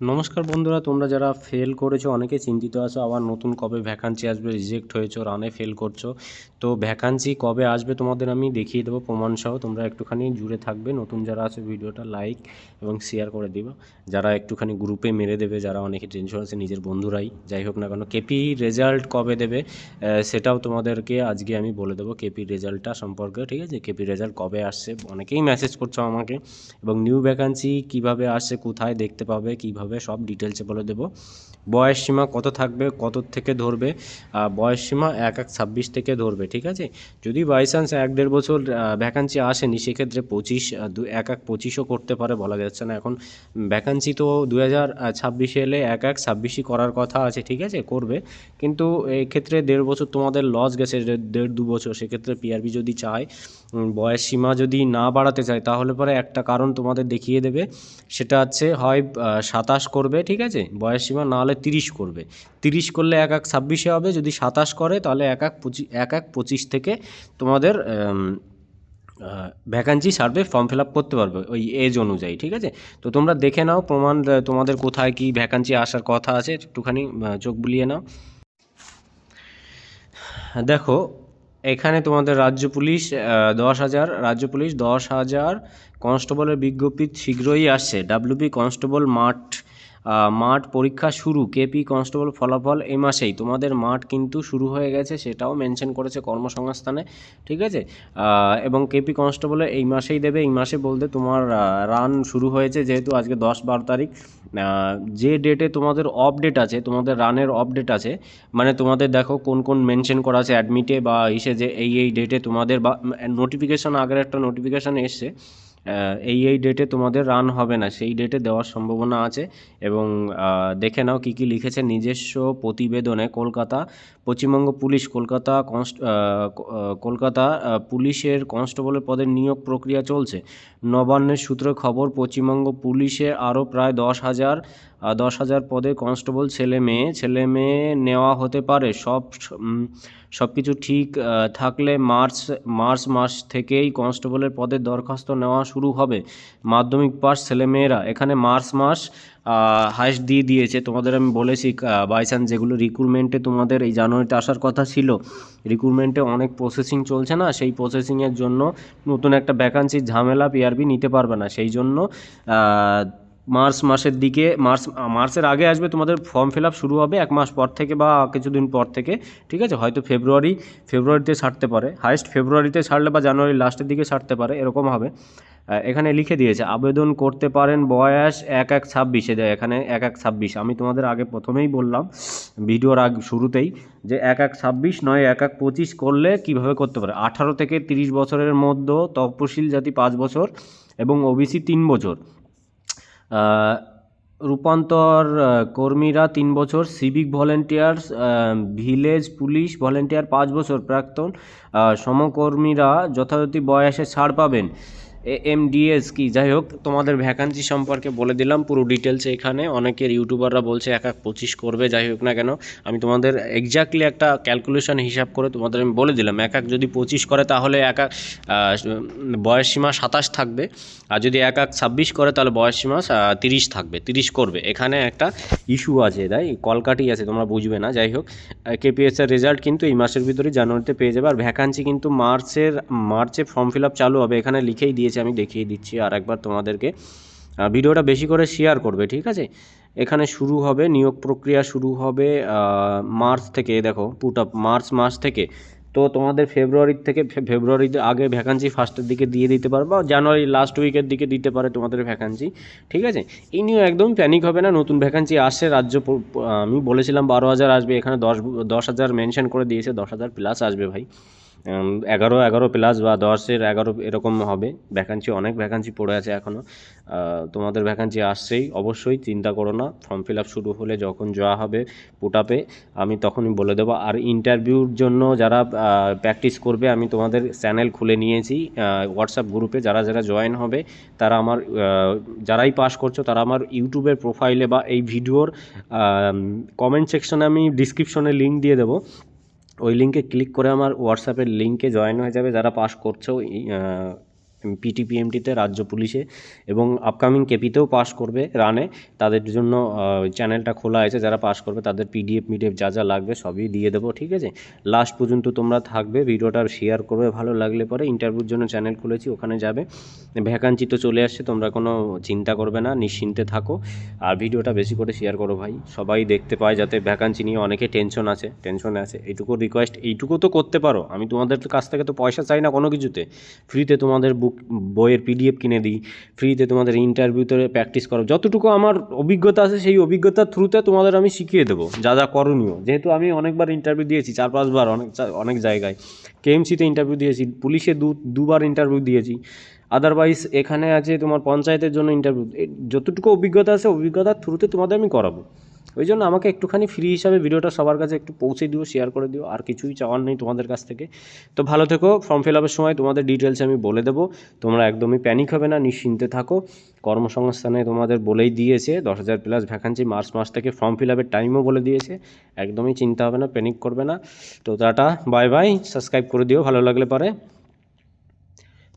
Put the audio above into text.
নমস্কার বন্ধুরা, তোমরা যারা ফেল করেছ, অনেকে চিন্তিত আছো, আবার নতুন কবে ভ্যাকান্সি আসবে রিজেক্ট হয়েছো রানে ফেল করছ, তো ভ্যাকান্সি কবে আসবে তোমাদের আমি দেখিয়ে দেবো প্রমাণ সহ। তোমরা একটুখানি জুড়ে থাকবে, নতুন যারা আছে, ভিডিওটা লাইক এবং শেয়ার করে দিবা। যারা একটুখানি গ্রুপে মেরে দেবে, যারা অনেকে টেনশন আছে, নিজের বন্ধুরাই, যাই হোক না কেন। কেপি রেজাল্ট কবে দেবে সেটাও তোমাদেরকে আজকে আমি বলে দেবো কেপি রেজাল্টটা সম্পর্কে, ঠিক আছে? কেপি রেজাল্ট কবে আসছে, অনেকেই মেসেজ করছ আমাকে, এবং নিউ ভ্যাকান্সি কীভাবে আসছে, কোথায় দেখতে পাবে, কীভাবে সব ডিটেলসে বলে দেবো। বয়স সীমা কত থাকবে, কত থেকে ধরবে? বয়স সীমা এক এক ছাব্বিশ থেকে ধরবে, ঠিক আছে? যদি বাই চান্স এক দেড় বছর ভ্যাকান্সি আসেনি, সেক্ষেত্রে পঁচিশ দু, এক এক পঁচিশও করতে পারে, বলা যাচ্ছে না। এখন ভ্যাকান্সি তো দু হাজার ছাব্বিশে এলে এক এক ছাব্বিশই করার কথা আছে, ঠিক আছে? করবে। কিন্তু এক্ষেত্রে দেড় বছর তোমাদের লস গেছে, দেড়- দু বছর, সেক্ষেত্রে পিআরবি যদি চায় বয়স সীমা যদি না বাড়াতে চায়, তাহলে পরে একটা কারণ তোমাদের দেখিয়ে দেবে। সেটা হচ্ছে, হয় সাতাশ করবে, ঠিক আছে? বয়স সীমা না হলে তিরিশ করবে। তিরিশ করলে এক এক ছাব্বিশে হবে, যদি সাতাশ করে, তাহলে এক এক পঁচিশ এক এক পঁচিশ থেকে তোমাদের vacancy survey form fill up করতে পারবে, ওই এজ অনুযায়ী, ঠিক আছে? তো তোমরা দেখে নাও, প্রমাণ তোমাদের কোথায় কি ভ্যাকান্সি আসার কথা আছে, একটুখানি চোখ বুলিয়ে নাও। দেখো এখানে তোমাদের রাজ্য পুলিশ দশ হাজার, রাজ্য পুলিশ দশ হাজার কনস্টেবলের বিজ্ঞপ্তি শীঘ্রই আসছে। ডাব্লিউপি কনস্টেবল মাঠ মাঠ পরীক্ষা শুরু। কেপি কনস্টেবল ফলাফল এই মাসেই। তোমাদের মাঠ কিন্তু শুরু হয়ে গেছে, সেটাও মেনশন করেছে কর্মসংস্থানে, ঠিক আছে? এবং কেপি কনস্টেবলে এই মাসেই দেবে। এই মাসে বলতে তোমার রান শুরু হয়েছে যেহেতু আজকে দশ বারো তারিখ। যে ডেটে তোমাদের অপডেট আছে, তোমাদের রানের অফ ডেট আছে মানে তোমাদের দেখো কোন কোন মেনশন করা আছে অ্যাডমিটে বা ইসে যে এই এই ডেটে তোমাদের বা নোটিফিকেশন আগের একটা নোটিফিকেশান এসছে। এই এই ডেটে তোমাদের রান হবে না। সেই ডেটে দেওয়ার সম্ভাবনা আছে এবং দেখে নাও কী কী লিখেছে নিজস্ব প্রতিবেদনে কলকাতা, পশ্চিমবঙ্গ পুলিশ, কলকাতা কনস্ট কলকাতা পুলিশের কনস্টেবলের পদের নিয়োগ প্রক্রিয়া চলছে। নবান্নের সূত্রে খবর, পশ্চিমবঙ্গ পুলিশে আরও প্রায় দশ হাজার দশ হাজার পদে কনস্টেবল ছেলে মেয়ে ছেলে মেয়ে নেওয়া হতে পারে। সব সব কিছু ঠিক থাকলে মার্চ মার্চ মাস থেকেই কনস্টেবলের পদের দরখাস্ত নেওয়া শুরু হবে। মাধ্যমিক পাস ছেলেমেয়েরা, এখানে মার্চ মাস হাইস্ট দিয়ে দিয়েছে। তোমাদের আমি বলেছি বাই চান্স যেগুলো রিক্রুটমেন্টে তোমাদের এই জানুয়ারিতে আসার কথা ছিল রিক্রুটমেন্টে অনেক প্রসেসিং চলছে না, সেই প্রসেসিংয়ের জন্য নতুন একটা ভ্যাকান্সির ঝামেলা পিআরবি নিতে পারবে না। সেই জন্য মার্চ মাসের দিকে, মার্চ, মার্চের আগে আসবে তোমাদের ফর্ম ফিল আপ শুরু হবে এক মাস পর থেকে বা কিছুদিন পর থেকে, ঠিক আছে? হয়তো ফেব্রুয়ারি ফেব্রুয়ারিতে ছাড়তে পারে। হাইস্ট ফেব্রুয়ারিতে ছাড়লে বা জানুয়ারির লাস্টের দিকে ছাড়তে পারে, এরকম হবে। এখানে লিখে দিয়েছে, আবেদন করতে পারেন বয়স এক এক ছাব্বিশে। দেয় এখানে এক এক ছাব্বিশ। আমি তোমাদের আগে প্রথমেই বললাম, ভিডিওর আগ, শুরুতেই, যে এক এক ছাব্বিশ নয়, এক এক পঁচিশ করলে কীভাবে করতে পারে? আঠারো থেকে তিরিশ বছরের মধ্যে তপশিল জাতি পাঁচ বছর এবং ওবিসি তিন বছর। রূপান্তর কর্মীরা তিন বছর, civic volunteers village police volunteer পাঁচ বছর। প্রাক্তন সমকর্মীরা যথাযথ বয়সে ছাড় পাবেন। এমডিএস কি? যাই হোক তোমাদের ভ্যাকান্সি সম্পর্কে বলে দিলাম পুরো ডিটেলসে এখানে। অনেকের ইউটিউবাররা বলছে এক এক পঁচিশ করবে যাই হোক না কেন। আমি তোমাদের এক্স্যাক্টলি একটা ক্যালকুলেশন হিসাব করে তোমাদের আমি বলে দিলাম। এক এক যদি পঁচিশ করে, তাহলে এক এক বয়স সীমা সাতাশ থাকবে। আর যদি এক এক ছাব্বিশ করে, তাহলে বয়স সীমা তিরিশ থাকবে, তিরিশ করবে। এখানে একটা ইস্যু আছে, তাই? কলকাটি আছে, তোমরা বুঝবে না। যাই হোক কেপিএস এর রেজাল্ট কিন্তু এই মাসের ভিতরেই জানুয়ারিতে পেয়ে যাবে। আর ভ্যাকান্সি কিন্তু মার্চের, মার্চে ফর্ম ফিল আপ চালু হবে। এখানে লিখেই দিয়েছে আমি দেখিয়ে দিচ্ছি আর একবার তোমাদেরকে ভিডিওটা বেশি করে শেয়ার করবে, ঠিক আছে? এখানে শুরু হবে, নিয়োগ প্রক্রিয়া শুরু হবে মার্চ থেকে দেখো পুট আপ মার্চ মাস থেকে। তো তোমাদের ফেব্রুয়ারির থেকে ফেব্রুয়ারিতে আগে ভ্যাকান্সি ফার্স্টের দিকে দিয়ে দিতে পারবে বা জানুয়ারি লাস্ট উইকের দিকে দিতে পারে তোমাদের ভ্যাকান্সি ঠিক আছে? এই নিয়ে একদম প্যানিক হবে না, নতুন ভ্যাকান্সি আসছে, রাজ্য আমি বলেছিলাম বারো হাজার আসবে, এখানে দশ দশ হাজার মেনশন করে দিয়েছে, দশ হাজার প্লাস আসবে ভাই। এগারো এগারো প্লাস বা দশের এগারো এরকম হবে। ভ্যাকান্সি অনেক ভ্যাকান্সি পড়ে আছে এখনও তোমাদের ভ্যাকান্সি আসছেই। অবশ্যই চিন্তা করো না। ফর্ম ফিল আপ শুরু হলে যখন যাওয়া হবে পুটাপে আমি তখনই বলে দেবো। আর ইন্টারভিউর জন্য যারা প্র্যাকটিস করবে, আমি তোমাদের চ্যানেল খুলে নিয়েছি হোয়াটসঅ্যাপ গ্রুপে যারা যারা জয়েন হবে, তারা আমার যারাই পাস করছ, তারা আমার ইউটিউবের প্রোফাইলে বা এই ভিডিওর কমেন্ট সেকশনে আমি ডিসক্রিপশনে লিঙ্ক দিয়ে দেবো। ওই লিঙ্কে ক্লিক করে আমার হোয়াটসঅ্যাপের লিঙ্কে জয়েন হয়ে যাবে যারা পাস করছ পিটিপিএমটিতে রাজ্য পুলিশে এবং আপকামিং কেপিতেও পাস করবে রানে তাদের জন্য চ্যানেলটা খোলা আছে, যারা পাস করবে তাদের পিডিএফ মিডিএফ যা যা লাগবে সবই দিয়ে দেবো, ঠিক আছে? লাস্ট পর্যন্ত তোমরা থাকবে, ভিডিওটা শেয়ার করবে, ভালো লাগলে পরে ইন্টারভিউর জন্য চ্যানেল খুলেছি, ওখানে যাবে। ভ্যাকান্সি তো চলে আসছে, তোমরা কোনো চিন্তা করবে না, নিশ্চিন্তে থাকো। আর ভিডিওটা বেশি করে শেয়ার করো ভাই, সবাই দেখতে পায় যাতে ভ্যাকান্সি নিয়ে অনেকে টেনশন আছে টেনশনে আছে। এইটুকু রিকোয়েস্ট এইটুকু তো করতে পারো। আমি তোমাদের কাছ থেকে তো পয়সা চাই না কোনো কিছুতে। ফ্রিতে তোমাদের বুক বইয়ের পিডিএফ কিনে দিই ফ্রিতে তোমাদের ইন্টারভিউতে প্র্যাকটিস করো। যতটুকু আমার অভিজ্ঞতা আছে, সেই অভিজ্ঞতার থ্রুতে তোমাদের আমি শিখিয়ে দেবো, যা যা করণীয়। যেহেতু আমি অনেকবার ইন্টারভিউ দিয়েছি, চার পাঁচবার অনেক অনেক জায়গায়। কেএমসিতে ইন্টারভিউ দিয়েছি, পুলিশে দু, দুবার ইন্টারভিউ দিয়েছি। আদারওয়াইজ এখানে আছে তোমার পঞ্চায়েতের জন্য ইন্টারভিউ যতটুকু অভিজ্ঞতা আছে, অভিজ্ঞতার থ্রুতে তোমাদের আমি করাবো। ওই জন্য আমাকে একটুখানি ফ্রি হিসাবে ভিডিওটা সবার কাছে একটু পৌঁছে দিও শেয়ার করে দিও, আর কিছুই চাওয়ার নেই তোমাদের কাছ থেকে। তো ভালো থেকো ফর্ম ফিল আপের সময় তোমাদের ডিটেলস আমি বলে দেবো। তোমরা একদমই প্যানিক হবে না, নিশ্চিন্তে থাকো। কর্মসংস্থানে তোমাদের বলেই দিয়েছে, দশ হাজার প্লাস ভ্যাকান্সি মার্চ মাস থেকে ফর্ম ফিল আপের টাইমও বলে দিয়েছে। একদমই চিন্তা হবে না প্যানিক করবে না। তো টাটা বাই বাই সাবস্ক্রাইব করে দিও, ভালো লাগলে পরে।